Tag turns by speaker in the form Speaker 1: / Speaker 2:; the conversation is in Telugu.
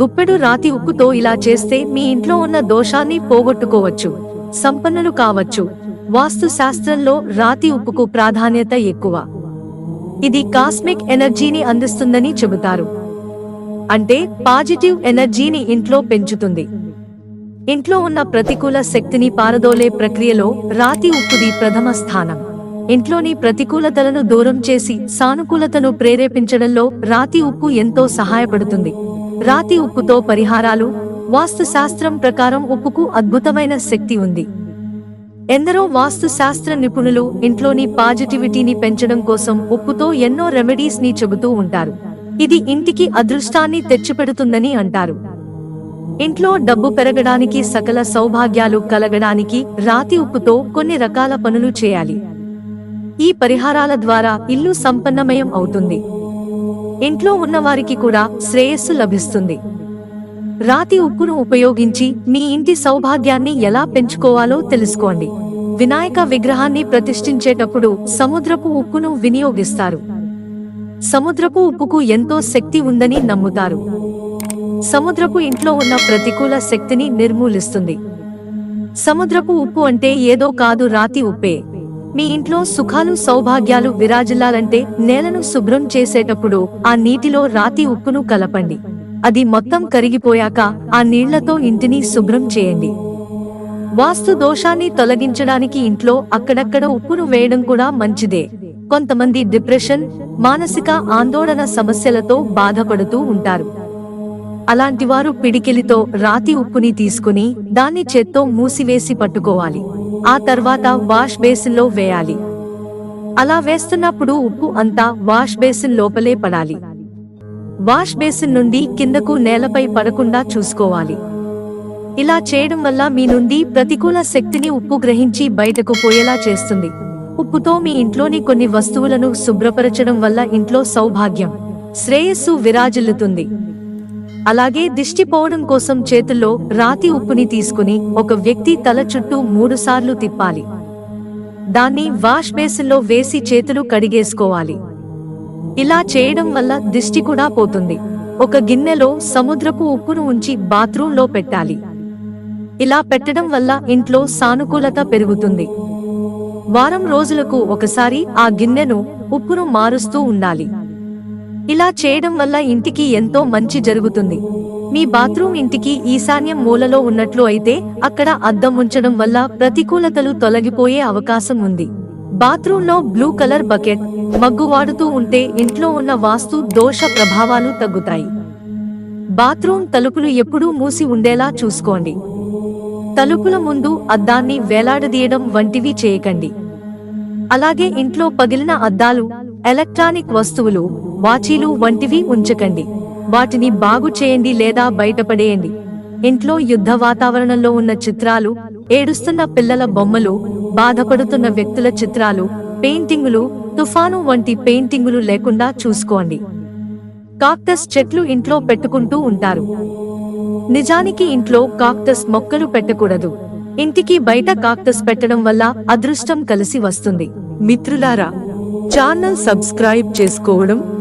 Speaker 1: గుప్పెడు రాతి ఉప్పుతో ఇలా చేస్తే మీ ఇంట్లో ఉన్న దోషాన్ని పోగొట్టుకోవచ్చు సంపన్నులు కావచ్చు. వాస్తు శాస్త్రంలో రాతి ఉప్పుకు ప్రాధాన్యత ఎక్కువ. ఇది కాస్మిక్ ఎనర్జీని అందిస్తుందని చెబుతారు. అంటే పాజిటివ్ ఎనర్జీని ఇంట్లో పెంచుతుంది. ఇంట్లో ఉన్న ప్రతికూల శక్తిని పారదోలే ప్రక్రియలో రాతి ఉప్పుది ప్రథమ స్థానం. ఇంట్లోని ప్రతికూలతలను దూరం చేసి సానుకూలతను ప్రేరేపించడంలో రాతి ఉప్పు ఎంతో సహాయపడుతుంది. రాతి ఉప్పుతో పరిహారాలు వాస్తు శాస్త్రం ప్రకారం ఉప్పుకు అద్భుతమైన శక్తి ఉంది. ఎందరో వాస్తు శాస్త్ర నిపుణులు ఇంట్లోని పాజిటివిటీని పెంచడం కోసం ఉప్పుతో ఎన్నో రెమెడీస్ని చెబుతూ ఉంటారు. ఇది ఇంటికి అదృష్టాన్ని తెచ్చిపెడుతుందని అంటారు. ఇంట్లో డబ్బు పెరగడానికి సకల సౌభాగ్యాలు కలగడానికి రాతి ఉప్పుతో కొన్ని రకాల పనులు చేయాలి. ఈ పరిహారాల ద్వారా ఇల్లు సంపన్నమయం అవుతుంది. ఇంట్లో ఉన్నవారికి కూడా శ్రేయస్సు లభిస్తుంది. రాతి ఉప్పును ఉపయోగించి మీ ఇంటి సౌభాగ్యాన్ని ఎలా పెంచుకోవాలో తెలుసుకోండి. వినాయక విగ్రహాన్ని ప్రతిష్ఠించేటప్పుడు సముద్రపు ఉప్పును వినియోగిస్తారు. సముద్రపు ఉప్పుకు ఎంతో శక్తి ఉందని నమ్ముతారు. సముద్రపు ఇంట్లో ఉన్న ప్రతికూల శక్తిని నిర్మూలిస్తుంది. సముద్రపు ఉప్పు అంటే ఏదో కాదు రాతి ఉప్పే. మీ ఇంట్లో సుఖాలు సౌభాగ్యాలు విరాజిల్లాలంటే నేలను శుభ్రం చేసేటప్పుడు ఆ నీటిలో రాతి ఉప్పును కలపండి. అది మొత్తం కరిగిపోయాక ఆ నీళ్ళతో ఇంటిని శుభ్రం చేయండి. వాస్తు దోషాన్ని తొలగించడానికి ఇంట్లో అక్కడక్కడ ఉప్పును వేయడం కూడా మంచిదే. కొంతమంది డిప్రెషన్ మానసిక ఆందోళన సమస్యలతో బాధపడుతూ ఉంటారు. అలాంటి వారు పిడికిలితో రాతి ఉప్పుని తీసుకుని దాన్ని చేత్తో మూసివేసి పట్టుకోవాలి. ఆ తర్వాత వాష్ బేసిన్లో వేయాలి. అలా వేస్తున్నప్పుడు ఉప్పు అంతా వాష్ బేసిన్ లోపలే పడాలి. వాష్ బేసిన్ నుండి కిందకు నేలపై పడకుండా చూసుకోవాలి. ఇలా చేయడం వల్ల మీ నుండి ప్రతికూల శక్తిని ఉప్పు గ్రహించి బయటకు పోయేలా చేస్తుంది. ఉప్పుతో మీ ఇంట్లోని కొన్ని వస్తువులను శుభ్రపరచడం వల్ల ఇంట్లో సౌభాగ్యం శ్రేయస్సు విరాజిల్లుతుంది. అలాగే దిష్టి పోవడం కోసం చేతుల్లో రాతి ఉప్పుని తీసుకుని ఒక వ్యక్తి తల చుట్టూ మూడుసార్లు తిప్పాలి. దాన్ని వాష్ బేసిన్లో వేసి చేతులు కడిగేసుకోవాలి. ఇలా చేయడం వల్ల దిష్టి కూడా పోతుంది. ఒక గిన్నెలో సముద్రపు ఉప్పును ఉంచి బాత్రూంలో పెట్టాలి. ఇలా పెట్టడం వల్ల ఇంట్లో సానుకూలత పెరుగుతుంది. వారం రోజులకు ఒకసారి ఆ గిన్నెను ఉప్పును మారుస్తూ ఉండాలి. ఇలా చేయడం వల్ల ఇంటికి ఎంతో మంచి జరుగుతుంది. మీ బాత్రూమ్ ఇంటికి ఈశాన్యం మూలలో ఉన్నట్లు అయితే అక్కడ అద్దం ఉంచడం వల్ల ప్రతికూలతలు తొలగిపోయే అవకాశం ఉంది. బాత్రూంలో బ్లూ కలర్ బకెట్ మగ్గు వాడుతూ ఉంటే ఇంట్లో ఉన్న వాస్తు దోష ప్రభావాలు తగ్గుతాయి. బాత్రూమ్ తలుపులు ఎప్పుడూ మూసి ఉండేలా చూసుకోండి. తలుపుల ముందు అద్దాన్ని వేలాడదీయడం వంటివి చేయకండి. అలాగే ఇంట్లో పగిలిన అద్దాలు ఎలక్ట్రానిక్ వస్తువులు వాచీలు వంటివి ఉంచకండి. వాటిని బాగు చేయండి లేదా బయటపడేయండి. ఇంట్లో యుద్ధ వాతావరణంలో ఉన్న చిత్రాలు ఏడుస్తున్న పిల్లల బొమ్మలు బాధపడుతున్న వ్యక్తుల చిత్రాలు పెయింటింగులు తుఫాను వంటి పెయింటింగులు లేకుండా చూసుకోండి. కాక్టస్ చెట్లు ఇంట్లో పెట్టుకుంటూ ఉంటారు. నిజానికి ఇంట్లో కాక్టస్ మొక్కలు పెట్టకూడదు. ఇంటికి బయట కాక్టస్ పెట్టడం వల్ల అదృష్టం కలిసి వస్తుంది. మిత్రులారా ఛానల్ సబ్స్క్రైబ్ చేసుకోవడం